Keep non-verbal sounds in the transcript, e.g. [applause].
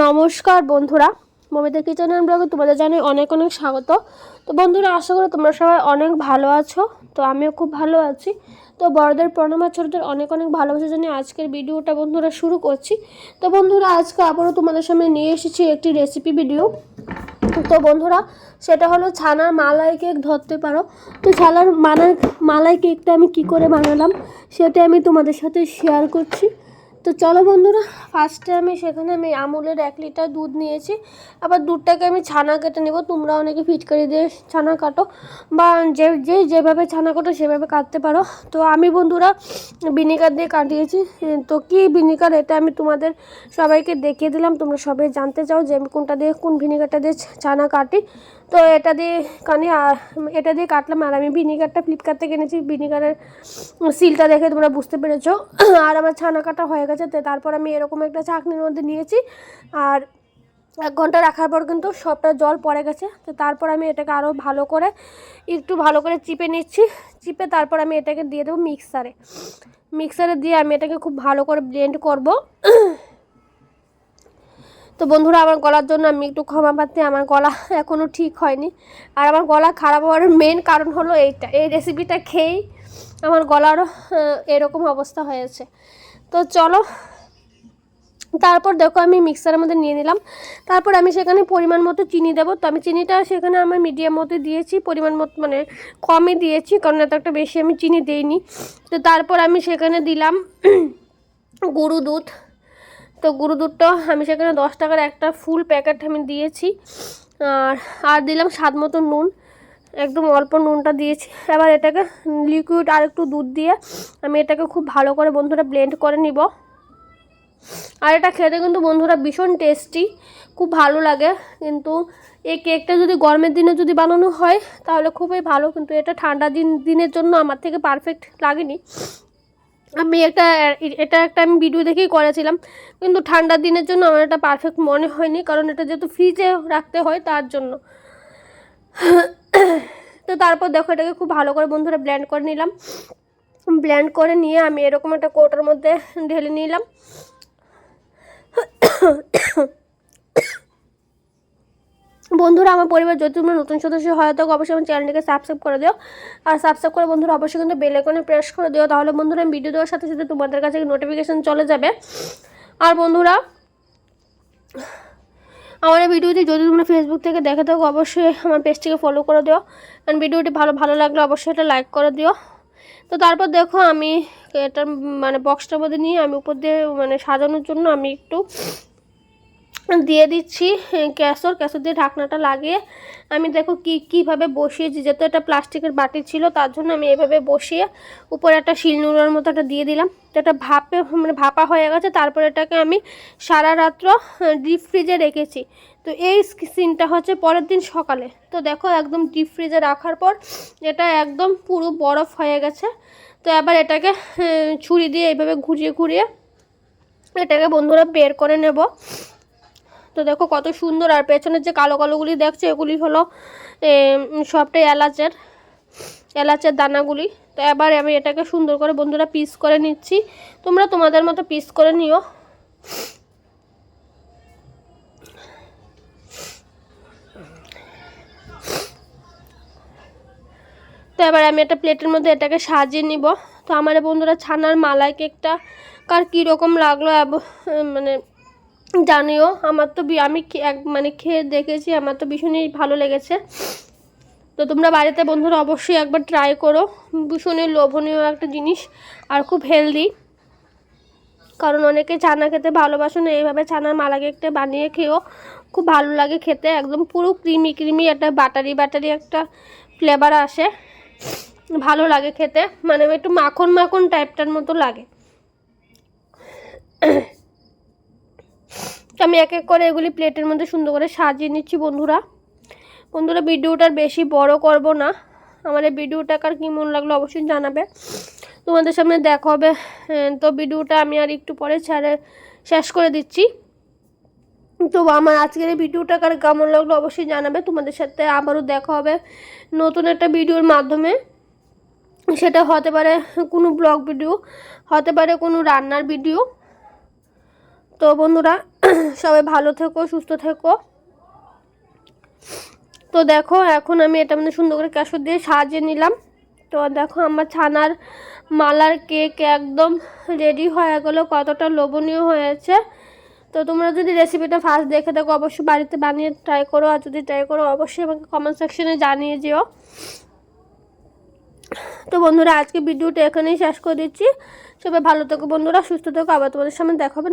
নমস্কার বন্ধুরা, মমিতা কিচেনের ব্লগে তোমাদের জানাই অনেক অনেক স্বাগত। তো বন্ধুরা, আশা করি তোমরা সবাই অনেক ভালো আছো, তো আমিও খুব ভালো আছি। তো বড়দের প্রণাম আর ছোটদের অনেক অনেক ভালোবাসা জানিয়ে আজকের ভিডিওটা বন্ধুরা শুরু করছি। তো বন্ধুরা, আজকে আবারও তোমাদের সামনে নিয়ে এসেছি একটি রেসিপি ভিডিও তো বন্ধুরা, সেটা হলো ছানার মালাই কেক ধরতে পারো। তো ছানার মালাই মালাই কেকটা আমি কি করে বানালাম, সেটা আমি তোমাদের সাথে শেয়ার করছি। তো চলো বন্ধুরা ফার্স্টে আমি সেখানে আমি আমুলের এক লিটার দুধ নিয়েছি। আবার দুধটাকে আমি ছানা কেটে নেব তোমরা অনেকে ফিটকারি দিয়ে ছানা কাটো বা যে যে যেভাবে ছানা কাটো সেভাবে কাটতে পারো। তো আমি বন্ধুরা, ভিনিগার দিয়ে কাটিয়েছি। তো কি ভিনিগার এটা আমি তোমাদের সবাইকে দেখিয়ে দিলাম, তোমরা সবাই জানতে চাও যে আমি কোনটা দিয়ে, কোন ভিনিগারটা দিয়ে ছানা কাটি। তো এটা দিয়ে কানে এটা দিয়ে কাটলাম, আর আমি ভিনিগারটা ফ্লিপকার্ট থেকে এনেছি। ভিনিগারের সিলটা দেখে তোমরা বুঝতে পেরেছ। আর আমার ছানা কাটা হয়ে গেছে, তো তারপর আমি এরকম একটা চাকনির মধ্যে নিয়েছি। আর এক ঘণ্টা রাখার পর কিন্তু সবটা জল পড়ে গেছে, তো তারপর আমি এটাকে আরও ভালো করে, একটু ভালো করে চিপে নিচ্ছি। চিপে তারপর আমি এটাকে দিয়ে দেবো মিক্সারে। মিক্সারে দিয়ে আমি এটাকে খুব ভালো করে ব্লেন্ড করব। তো বন্ধুরা আমার গলার জন্য আমি একটু ক্ষমা পাচ্ছি আমার গলা [laughs] এখনও ঠিক হয়নি। আর আমার গলা খারাপ হওয়ার মেন কারণ হলো এইটা। এই রেসিপিটা খেয়েই আমার গলারও আহ, এরকম অবস্থা হয়েছে। তো চলো তারপর দেখো আমি মিক্সারের মধ্যে নিয়ে নিলাম। তারপর আমি সেখানে পরিমাণ মতো চিনি দেবো। তো আমি চিনিটা সেখানে আমার মিডিয়াম মতো দিয়েছি। পরিমাণ মতো মানে কমই দিয়েছি কারণ এত একটা বেশি আমি চিনি দিইনি। তো তারপর আমি সেখানে দিলাম [clears throat] গরু দুধ। তো গরু দুধটা আমি সেখানে দশ টাকার একটা ফুল প্যাকেট আমি দিয়েছি। আর আর দিলাম স্বাদ মতো নুন, একদম অল্প নুনটা দিয়েছি। এবার এটাকে লিকুইড আর একটু দুধ দিয়ে আমি এটাকে খুব ভালো করে বন্ধুরা ব্লেন্ড করে নিব। আর এটা খেতে কিন্তু বন্ধুরা ভীষণ টেস্টি খুব ভালো লাগে। কিন্তু এই কেকটা যদি গরমের দিনে যদি বানানো হয়, তাহলে খুবই ভালো। কিন্তু এটা ঠান্ডা দিন, দিনের জন্য আমার থেকে পারফেক্ট লাগেনি। আমি একটা, এটা একটা আমি ভিডিও দেখেই করেছিলাম। কিন্তু ঠান্ডার দিনের জন্য আমার এটা পারফেক্ট মনে হয়নি, কারণ এটা যেহেতু ফ্রিজে রাখতে হয় তার জন্য। তো তারপর দেখো এটাকে খুব ভালো করে বন্ধুরা ব্ল্যান্ড করে নিলাম। ব্ল্যান্ড করে নিয়ে আমি এরকম একটা কোটার মধ্যে ঢেলে নিলাম। বন্ধুরা, আমার পরিবার যদি তোমরা নতুন সদস্য হয়, তো অবশ্যই আমার চ্যানেলটিকে সাবস্ক্রাইব করে দিও। আর সাবস্ক্রাইব করে বন্ধুরা, অবশ্যই কিন্তু বেল আইকনে প্রেস করে দিও। তাহলে বন্ধুরা, আমি ভিডিও দেওয়ার সাথে সাথে তোমাদের কাছে নোটিফিকেশান চলে যাবে। আর বন্ধুরা, আমার এই ভিডিওটি যদি তোমরা ফেসবুক থেকে দেখে থাকো, অবশ্যই আমার পেজটিকে ফলো করে দিও। আর ভিডিওটি ভালো ভালো লাগলে অবশ্যই এটা লাইক করে দিও। তো তারপর দেখো, আমি এটার মানে বক্সটার মধ্যে নিয়ে আমি উপর দিয়ে মানে সাজানোর জন্য আমি একটু দিয়ে দিচ্ছি ক্যাসর। ক্যাসর দিয়ে ঢাকনাটা লাগিয়ে আমি দেখো কি, কীভাবে বসিয়েছি। যেহেতু এটা প্লাস্টিকের বাটি ছিল, তার জন্য আমি এভাবে বসিয়ে উপরে একটা শিলনোড়ার মতো একটা দিয়ে দিলাম। তো এটা ভাপে মানে ভাপা হয়ে গেছে। তারপর এটাকে আমি সারা রাত্র ডিপ ফ্রিজে রেখেছি। তো এই সিনটা হচ্ছে পরের দিন সকালে। তো দেখো একদম ডিপ ফ্রিজে রাখার পর এটা একদম পুরো বরফ হয়ে গেছে। তো এবার এটাকে ছুরি দিয়ে এইভাবে ঘুরিয়ে ঘুরিয়ে এটাকে বন্ধুরা বের করে নেব। তো দেখো কত সুন্দর, আর পেছনের যে কালো কালোগুলি দেখছ, এগুলি হলো সবটাই এলাচের এলাচের দানাগুলি। তো এবার আমি এটাকে সুন্দর করে বন্ধুরা পিস করে নিচ্ছি। তোমরা তোমাদের মতো পিস করে নিও। তো এবার আমি একটা প্লেটের মধ্যে এটাকে সাজিয়ে নিব। তো আমার বন্ধুরা ছানার মালাই কেকটা কার কীরকম লাগল মানে জানিও, আমার তো আমি এক মানে খেয়ে দেখেছি, আমার তো ভীষণই ভালো লেগেছে। তো তোমরা বাড়িতে বন্ধুরা অবশ্যই একবার ট্রাই করো। ভীষণই লোভনীয় একটা জিনিস আর খুব হেলদি কারণ অনেকে ছানা খেতে ভালোবাসো না, এইভাবে ছানার মালা কেকটা বানিয়ে খেয়েও খুব ভালো লাগে খেতে। একদম পুরো ক্রিমি ক্রিমি একটা বাটারি বাটারি একটা ফ্লেভার আসে। ভালো লাগে খেতে। মানে একটু মাখন মাখন টাইপটার মতো লাগে। আমি এক এক করে এগুলি প্লেটের মধ্যে সুন্দর করে সাজিয়ে নিচ্ছি বন্ধুরা। বন্ধুরা ভিডিওটার বেশি বড় করব না। আমার এই ভিডিওটা কার কী মন লাগল অবশ্যই জানাবে। তোমাদের সামনে দেখা হবে। তো ভিডিওটা আমি আর একটু পরে ছেড়ে শেষ করে দিচ্ছি। তো আমার আজকের এই ভিডিওটা কার কেমন লাগল অবশ্যই জানাবে। তোমাদের সাথে আবারও দেখা হবে নতুন একটা ভিডিওর মাধ্যমে। সেটা হতে পারে কোনো ব্লগ ভিডিও, হতে পারে কোনো রান্নার ভিডিও। তো বন্ধুরা সবাই ভালো থেকো, সুস্থ থেকো। তো দেখো, এখন আমি এটা মানে সুন্দর করে ক্যাশর দিয়ে সাজিয়ে নিলাম। তো দেখো, আমার ছানার মালার কেক একদম রেডি হয়ে গেলো, কতটা লোভনীয় হয়েছে। তো তোমরা যদি রেসিপিটা ফার্স্ট দেখে থাকো, অবশ্যই বাড়িতে বানিয়ে ট্রাই করো, আর যদি ট্রাই করো, অবশ্যই আমাকে কমেন্ট সেকশনে জানিয়ে যেও তো বন্ধুরা আজকে ভিডিওটা এখানেই শেষ করে দিচ্ছি। সবাই ভালো থেকো বন্ধুরা, সুস্থ থেকো, আবার তোমাদের সামনে দেখা হবে